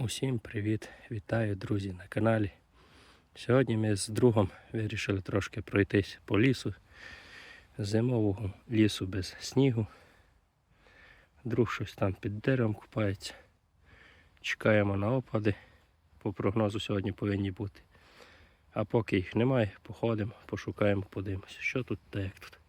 Усім привіт! Вітаю, друзі, на каналі. Сьогодні ми з другом вирішили трошки пройтись по лісу. Зимового лісу без снігу. Друг щось там під деревом купається. Чекаємо на опади. По прогнозу сьогодні повинні бути. А поки їх немає, походимо, пошукаємо, подивимося, що тут та як тут.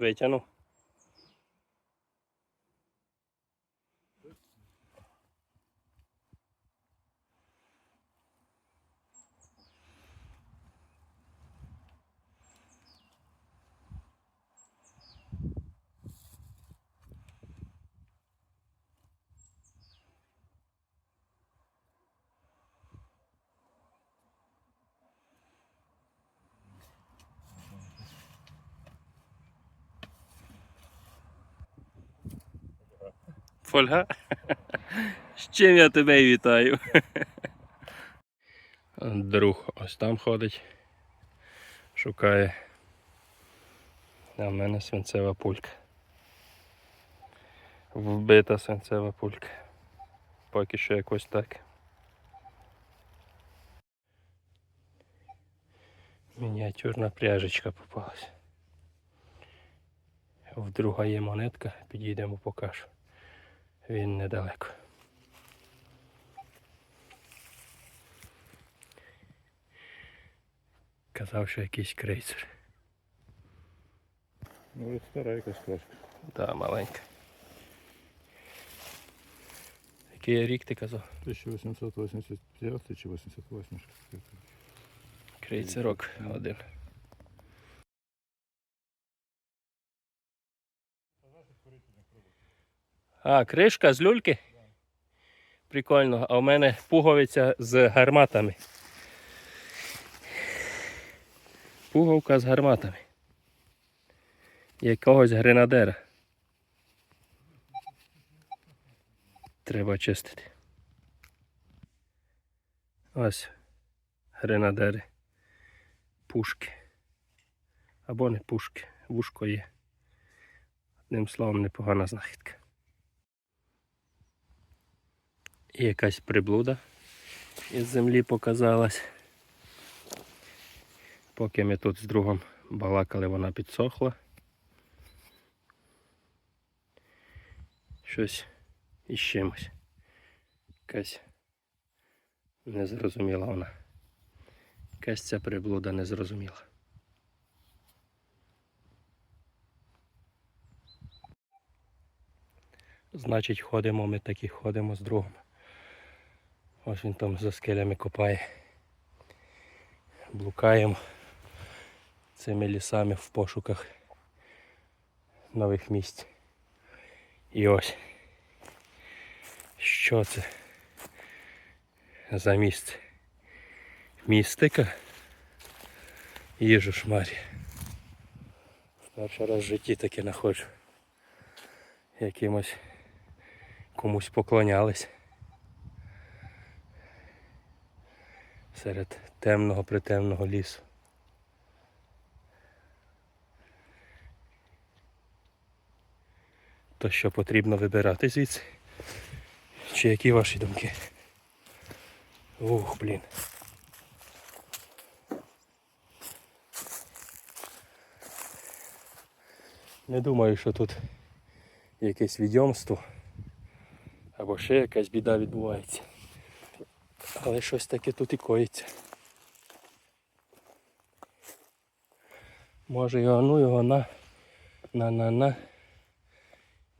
વેચવાનું Фольга. З чим я тебе і вітаю. Друг ось там ходить. Шукає. А в мене свинцева пулька. Вбита свинцева пулька. Поки що якось так. Мініатюрна пряжечка попалась. В друга є монетка, підійдемо покажу. Він недалеко. Казав, що якийсь крейсер. Ну, стара якась кашка. Да, маленька. Який рік ти казав? 1885 чи 88 щось таке. Крейсерок один. А, кришка з люльки? Прикольно. А у мене пуговиця з гарматами. Пуговка з гарматами. Якогось гренадера. Треба чистити. Ось гренадери. Пушки. Або не пушки. Вушко є. Одним словом, непогана знахідка. І якась приблуда із землі показалась. Поки ми тут з другом балакали, вона підсохла. Щось із чимось. Якась незрозуміла вона. Якась ця приблуда незрозуміла. Значить, ходимо, ми таки ходимо з другом. Ось він там за скелями копає. Блукаємо цими лісами в пошуках нових місць. І ось. Що це за місце? Містика? Їжу шмарі. Перший раз в житті таке знаходжу. Якимось комусь поклонялись. Серед темного притемного лісу. То що потрібно вибирати звідси? Чи які ваші думки? Ух, блін. Не думаю, що тут якесь відьомство або ще якась біда відбувається. Але щось таке тут і коїться. Може його ну його на на на на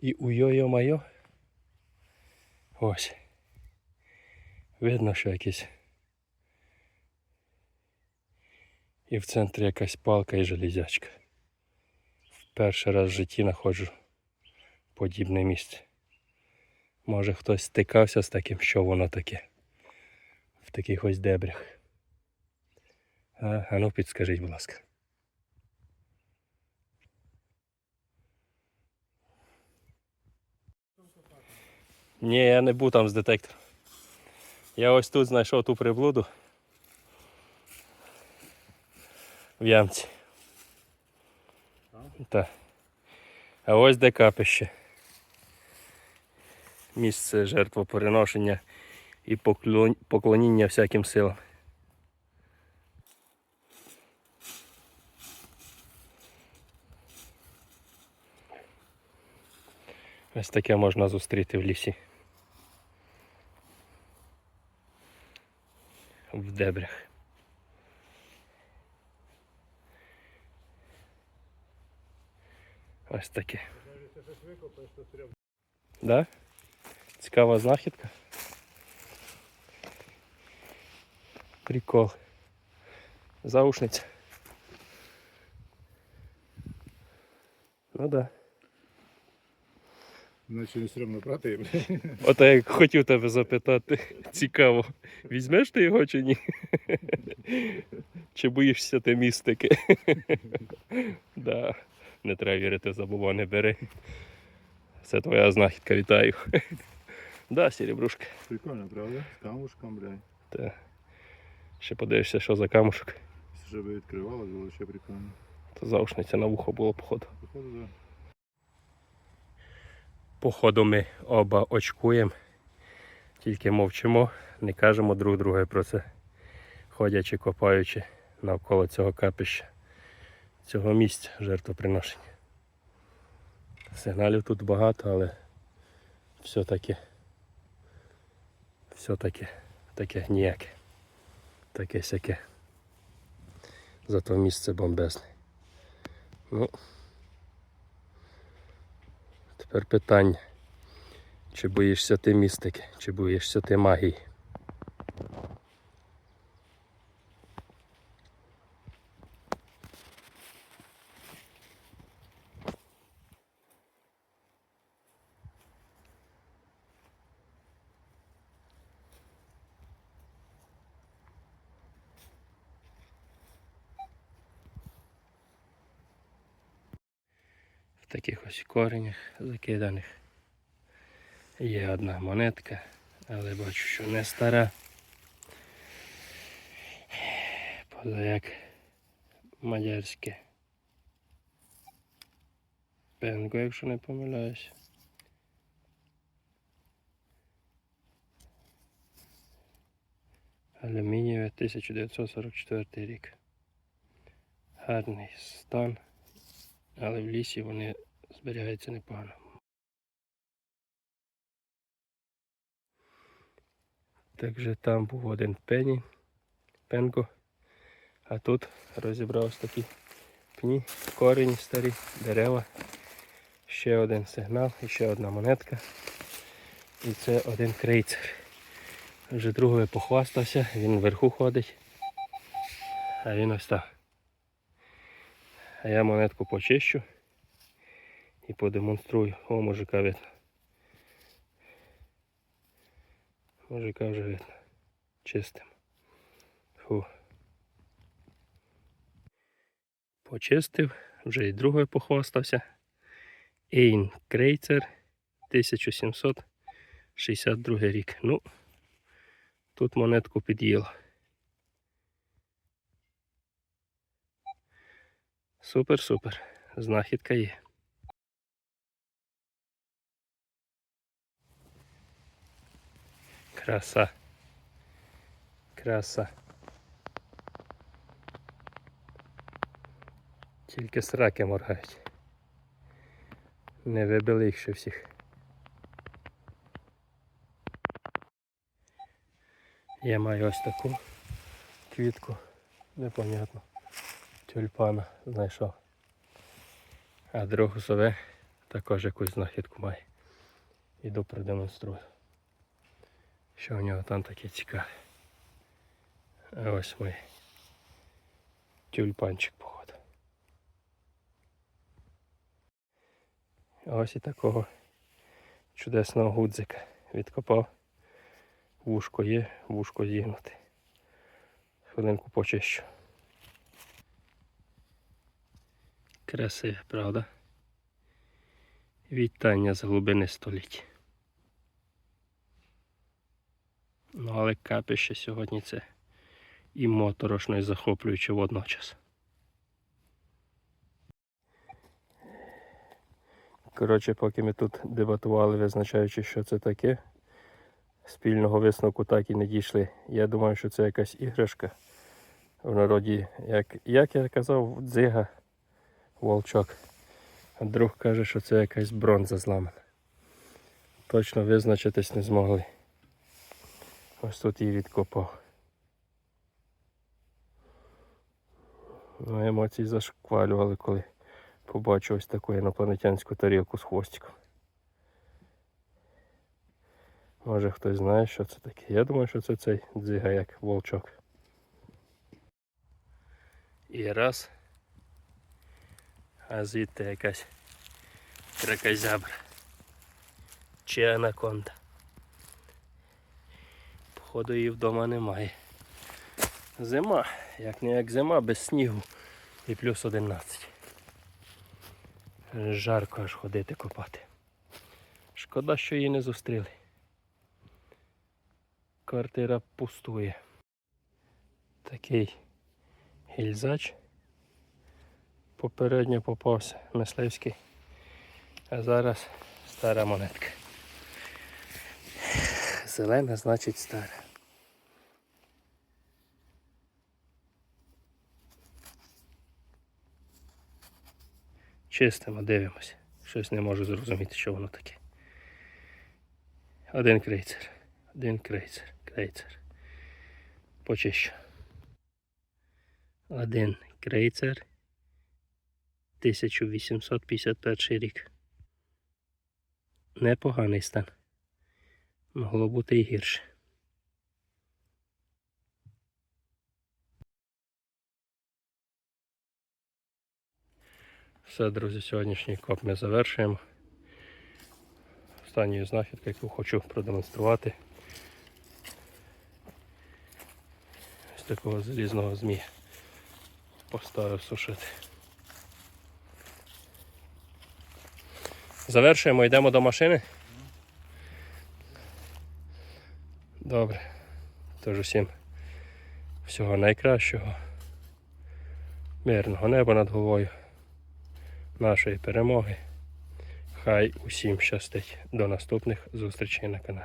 і уйо майо Ось. Видно, що якесь. І в центрі якась палка і железячка. Перший раз в житті знаходжу подібне місце. Може хтось стикався з таким, що воно таке. Таких ось дебрях. А, а ну підскажіть, будь ласка. Ні, я не був там з детектором. Я ось тут знайшов ту приблуду. В ямці. Так. А ось де капище. Місце жертвоприношення і поклон- поклоніння всяким силам. Ось таке можна зустріти в лісі. В дебрях. Ось таке. Да? Цікава знахідка. Прикол. Заушниця. Ну да. Наче не стрімно брати. Ото я хотів тебе запитати. Цікаво, візьмеш ти його чи ні? Чи боїшся ти містики? Да. Не треба вірити в забобони, бери. Це твоя знахідка, вітаю. Да, серебрушка. Прикольно, правда? З камушком, бля. Та. Ще подивишся, що за камушок. Щоб відкривало, було ще прикольно. То заушниця на вухо було, походу. Походу, да. Походу ми оба очкуємо, тільки мовчимо, не кажемо друг друге про це, ходячи, копаючи навколо цього капища, цього місця жертвоприношення. Сигналів тут багато, але все-таки все-таки таке ніяке. Таке сяке. Зато місце бомбезне. Ну, Тепер питання. Чи боїшся ти містики, чи боїшся ти магії? Таких ось коренях закиданих. Є одна монетка, але бачу, що не стара. Поза як мадярське. Пенго, якщо не помиляюсь. Алюмінієве 1944 рік. Гарний стан, але в лісі вони зберігаються непогано. Також там був один пені, пенго, а тут розібрав такі пні, корені старі, дерева, ще один сигнал і ще одна монетка. І це один крейцер. Вже другою похвастався, він вверху ходить, а він ось так. А я монетку почищу і подемонструю. О, мужика видно. Мужика вже видно. Чистим. Фу. Почистив, вже і другою похвастався. Ейн Крейцер 1762 рік. Ну, тут монетку під'їло. Супер, супер. Знахідка є. Краса. Краса. Тільки сраки моргають. Не вибили їх ще всіх. Я маю ось таку квітку, непонятно. Тюльпана знайшов. А другу сове також якусь знахідку має. Іду продемонструю. Що у нього там таке цікаве. А ось мій тюльпанчик походу. Ось і такого чудесного гудзика відкопав. Вушко є, вушко зігнути. Хвилинку почищу. Красиве, правда? Вітання з глибини століть. Ну, але капище сьогодні це і моторошно, і захоплююче водночас. Коротше, поки ми тут дебатували, визначаючи, що це таке, спільного висновку так і не дійшли. Я думаю, що це якась іграшка в народі, як, як я казав, дзига, волчок. А друг каже, що це якась бронза зламана. Точно визначитись не змогли. Ось тут її відкопав. Ну, емоції зашквалювали, коли побачив ось таку інопланетянську тарілку з хвостиком. Може хтось знає, що це таке. Я думаю, що це цей дзига як волчок. І раз. А звідти якась кракозябра. Чи анаконда. Походу її вдома немає. Зима, як не як зима, без снігу і плюс 11. Жарко аж ходити копати. Шкода, що її не зустріли. Квартира пустує. Такий гільзач. Попередньо попався мисливський. А зараз стара монетка. Зелена значить стара. Чистимо, дивимося. Щось не можу зрозуміти, що воно таке. Один крейцер. Один крейцер. Крейцер. Почищу. Один крейцер. 1851 рік. Непоганий стан. Могло бути і гірше. Все, друзі, сьогоднішній коп ми завершуємо. Останньою знахідкою, яку хочу продемонструвати. Ось такого залізного змія. Поставив сушити. Завершуємо, йдемо до машини. Добре. Тож усім всього найкращого. Мирного неба над головою. Нашої перемоги. Хай усім щастить. До наступних зустрічей на каналі.